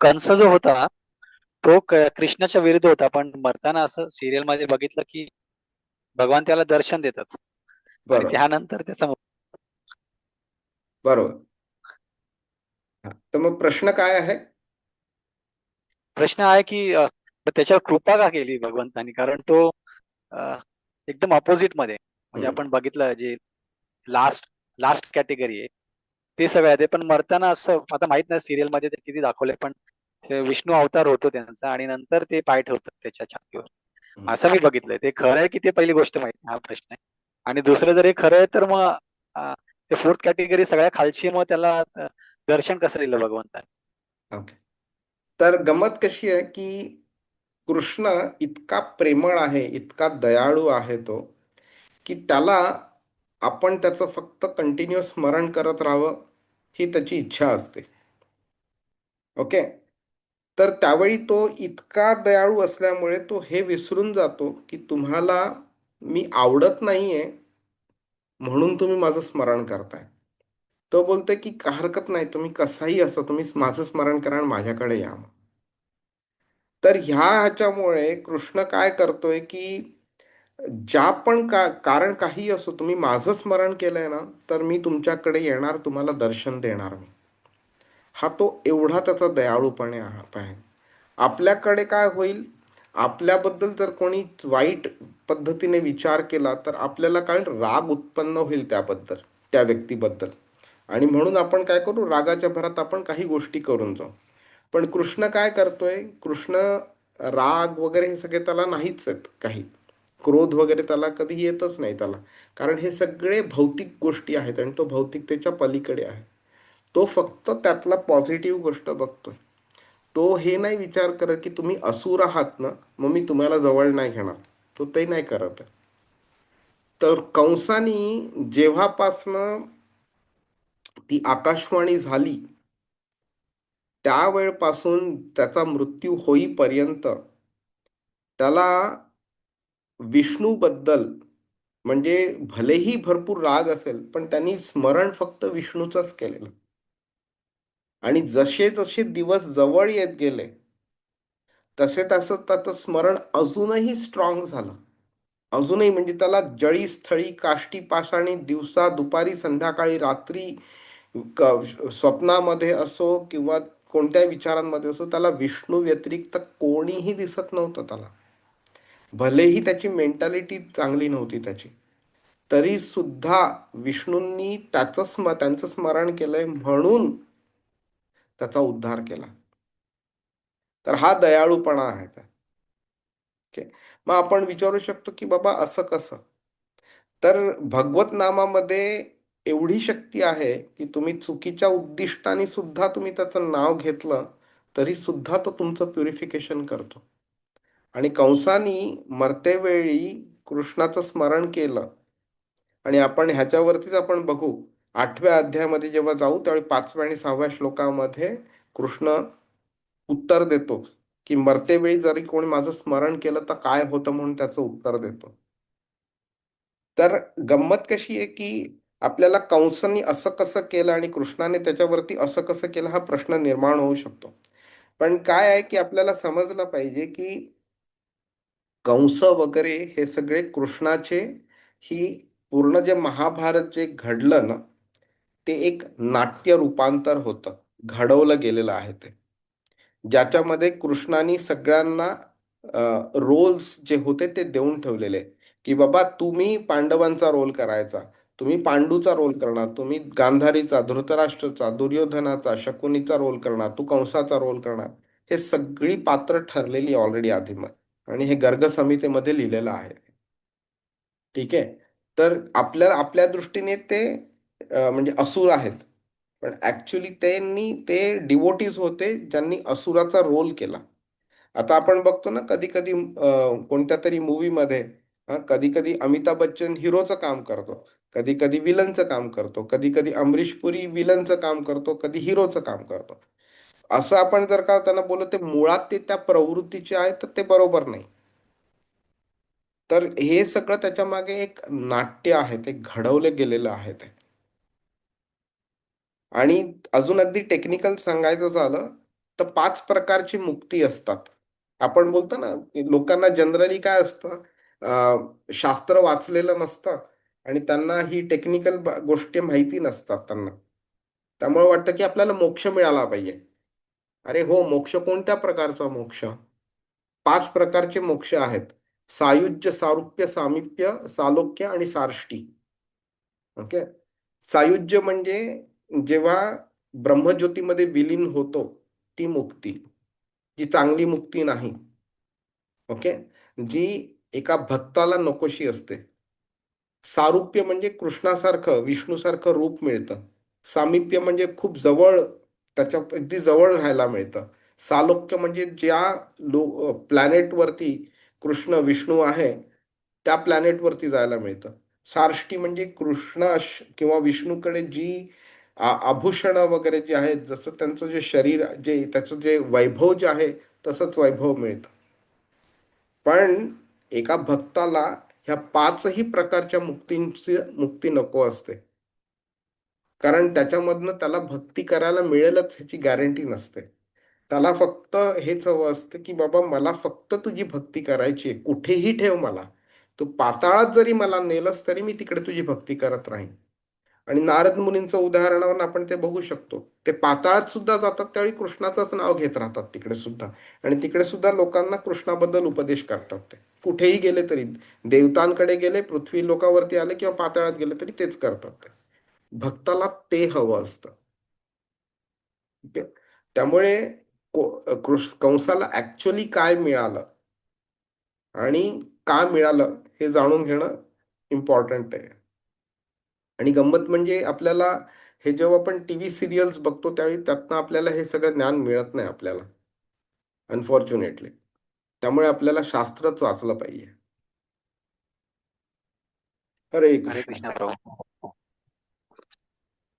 कंस जो होता तो कृष्णाच्या विरुद्ध होता. पण मरताना असं सिरियलमध्ये बघितलं की भगवान त्याला दर्शन देतात. त्यानंतर त्याचा बरोबर. तर मग प्रश्न काय आहे? प्रश्न आहे की त्याच्यावर कृपा का केली भगवंतानी? कारण तो एकदम ऑपोजिटमध्ये म्हणजे आपण बघितलं जे लास्ट लास्ट कॅटेगरी आहे. ते सगळे आहे. पण मरताना असं आता माहीत नाही सिरियलमध्ये ते किती दाखवले पण विष्णू अवतार होतो त्यांचा आणि नंतर ते पाय ठेवतात त्याच्या छातीवर. असं मी बघितलंय. ते खरं आहे की ते पहिली गोष्ट माहिती हा प्रश्न आहे. आणि दुसरं जर हे खरं आहे तर मग ते फोर्थ कॅटेगरी सगळ्या खालची मग त्याला दर्शन कसं दिलं भगवंताने? तर गमत कशी आहे की कृष्ण इतका प्रेमळ आहे इतका दयाळू आहे तो की त्याला आपण त्याचं फक्त कंटिन्यू स्मरण करत राहावं ही त्याची इच्छा असते. ओके तर त्यावेळी तो इतका दयाळू असल्यामुळे तो हे विसरून जातो की तुम्हाला मी आवडत नाही आहे म्हणून तुम्ही माझं स्मरण करताय. तो बोलतोय की हरकत नाही तुम्ही कसाही असं तुम्ही माझं स्मरण करा आणि माझ्याकडे या तर ह्या ह्याच्यामुळे कृष्ण काय करतोय की ज्या पण का कारण काही असो तुम्ही माझं स्मरण केलंय ना तर मी तुमच्याकडे येणार तुम्हाला दर्शन देणार मी. हा तो एवढा त्याचा दयाळूपणे आहे. आपल्याकडे काय होईल? आपल्याबद्दल जर कोणी वाईट पद्धतीने विचार केला तर आपल्याला काय राग उत्पन्न होईल त्याबद्दल त्या व्यक्तीबद्दल. आणि म्हणून आपण काय करू? रागाच्या भरात आपण काही गोष्टी करून जाऊ. पण कृष्ण काय करतोय? कृष्ण राग वगैरे हे सगळे त्याला नाहीच आहेत काही. क्रोध वगैरे त्याला कधी येतच नाही त्याला. कारण हे सगळे भौतिक गोष्टी आहेत आणि तो भौतिकतेच्या पलीकडे आहे. तो फक्त त्यातला पॉझिटिव्ह गोष्ट बघतो तो हे नाही विचार करत की तुम्ही असूर आहात ना मग मी तुम्हाला जवळ नाही घेणार. तो ते नाही करत. तर कंसानी जेव्हापासनं ती आकाशवाणी झाली त्यावेळपासून त्याचा मृत्यू होईपर्यंत त्याला विष्णूबद्दल म्हणजे भलेही भरपूर राग असेल पण त्यांनी स्मरण फक्त विष्णूचंच केलेलं. आणि जसे जसे दिवस जवळ येत गेले तसे तसं त्याचं स्मरण अजूनही स्ट्रॉंग झालं. अजूनही म्हणजे त्याला जळी स्थळी काष्टी पाषाणी दिवसा दुपारी संध्याकाळी रात्री स्वप्नामध्ये असो किंवा कोणत्या विचारांमध्ये असो त्याला विष्णू व्यतिरिक्त कोणीही दिसत नव्हतं त्याला. भलेही त्याची मेंटॅलिटी चांगली नव्हती त्याची तरी सुद्धा विष्णूंनी त्याचं स्म त्यांचं स्मरण केलंय म्हणून त्याचा उद्धार केला. तर हा दयाळूपणा आहे ओके? मग आपण विचारू शकतो की बाबा असं कसं? तर भगवत नामामध्ये एवढी शक्ती आहे की तुम्ही चुकीच्या उद्दिष्टाने सुद्धा तुम्ही त्याचं नाव घेतलं तरी सुद्धा तो तुमचं प्युरिफिकेशन करतो. आणि कंसानी मरतेवेळी कृष्णाचं स्मरण केलं. आणि आपण ह्याच्यावरतीच आपण बघू आठव्या अध्यायामध्ये जेव्हा जाऊ त्यावेळी पाचव्या आणि सहाव्या श्लोकामध्ये कृष्ण उत्तर देतो की मरतेवेळी जरी कोणी माझं स्मरण केलं तर काय होतं म्हणून त्याचं उत्तर देतो. तर गंमत कशी आहे की आपल्याला कंसांनी असं कसं केलं आणि कृष्णाने त्याच्यावरती असं कसं केलं हा प्रश्न निर्माण होऊ शकतो. पण काय आहे की आपल्याला समजलं पाहिजे की कंस वगैरे हे सगळे कृष्णाचे ही पूर्ण जे महाभारत जे घडलं ना ते एक नाट्य रूपांतर होतं घडवलं गेलेलं आहे ते. ज्याच्यामध्ये कृष्णाने सगळ्यांना रोल्स जे होते ते देऊन ठेवलेले. की बाबा तुम्ही पांडवांचा रोल करायचा तुम्ही पांडूचा रोल करणार तुम्ही गांधारीचा धृतराष्ट्रचा दुर्योधनाचा शकुनीचा रोल करणार तू कंसाचा रोल करणार हे सगळी पात्र ठरलेली ऑलरेडी आधी मग. आणि हे गर्ग समितीमध्ये लिहिलेलं आहे. ठीक आहे? तर आपल्याला आपल्या दृष्टीने ते म्हणजे असुर आहेत. पण ऍक्च्युली त्यांनी ते डिवोटीज होते ज्यांनी असुराचा रोल केला. आता आपण बघतो ना कधी कधी कोणत्या तरी मूवीमध्ये कधी कधी अमिताभ बच्चन हिरोचं काम करतो. कधी कधी विलनचं काम करतो. कधी कधी अमरीश पुरी विलनचं काम करतो. कधी हिरोचं काम करतो. असं आपण जर का त्यांना बोलत ते मुळात ते त्या प्रवृत्तीचे आहे तर ते बरोबर नाही. तर हे सगळं त्याच्यामागे एक नाट्य आहे ते घडवले गेलेलं आहे ते. आणि अजून अगदी टेक्निकल सांगायचं झालं तर पाच प्रकारची मुक्ती असतात. आपण बोलतो ना लोकांना जनरली काय असतं शास्त्र वाचलेलं नसतं आणि त्यांना ही टेक्निकल गोष्टी माहिती नसतात त्यांना. त्यामुळे वाटतं की आपल्याला मोक्ष मिळाला पाहिजे. अरे हो मोक्ष कोणत्या प्रकारचा मोक्ष? पाच प्रकारचे मोक्ष आहेत. सायुज्य सारुप्य सामिप्य सालोक्य आणि सारष्टी. ओके? सायुज्य म्हणजे जेव्हा ब्रह्मज्योतीमध्ये विलीन होतो ती मुक्ती जी चांगली मुक्ती नाही. ओके? जी एका भक्ताला नकोशी असते. सारुप्य म्हणजे कृष्णासारखं विष्णूसारखं रूप मिळतं. सामिप्य म्हणजे खूप जवळ त्याच्या अगदी जवळ राहायला मिळतं. सालोक्य म्हणजे ज्या लो प्लॅनेटवरती कृष्ण विष्णू आहे त्या प्लॅनेटवरती जायला मिळतं. सारष्टी म्हणजे कृष्ण किंवा विष्णूकडे जी आभूषणं वगैरे जी आहेत जसं त्यांचं जे शरीर जे त्याचं जे वैभव जे आहे तसंच वैभव मिळतं. पण एका भक्ताला ह्या पाचही प्रकारच्या मुक्तींची मुक्ती नको असते. कारण त्याच्यामधनं त्याला भक्ती करायला मिळेलच ह्याची गॅरंटी नसते. त्याला फक्त हेच हवं असतं की बाबा मला फक्त तुझी भक्ती करायची आहे. कुठेही ठेव मला. तू पाताळात जरी मला नेलंस तरी मी तिकडे तुझी भक्ती करत राहीन. आणि नारद मुनींचं उदाहरणावरून आपण ते बघू शकतो. ते पाताळात सुद्धा जातात त्यावेळी कृष्णाचंच नाव घेत राहतात तिकडे सुद्धा. आणि तिकडे सुद्धा लोकांना कृष्णाबद्दल उपदेश करतात ते. कुठेही गेले तरी देवतांकडे गेले पृथ्वी लोकावरती आले किंवा पाताळात गेले तरी तेच करतात ते. भक्ताला ते हवं असतं. त्यामुळे कंसाला ऍक्च्युली काय मिळालं? आणि का मिळालं? हे जाणून घेणं इम्पॉर्टंट आहे. आणि गंमत म्हणजे आपल्याला हे जेव्हा आपण टी व्ही सिरियल्स बघतो त्यावेळी त्यातनं आपल्याला हे सगळं ज्ञान मिळत नाही आपल्याला. अनफॉर्च्युनेटली त्यामुळे आपल्याला शास्त्रच वाचलं पाहिजे. हरे कृष्ण.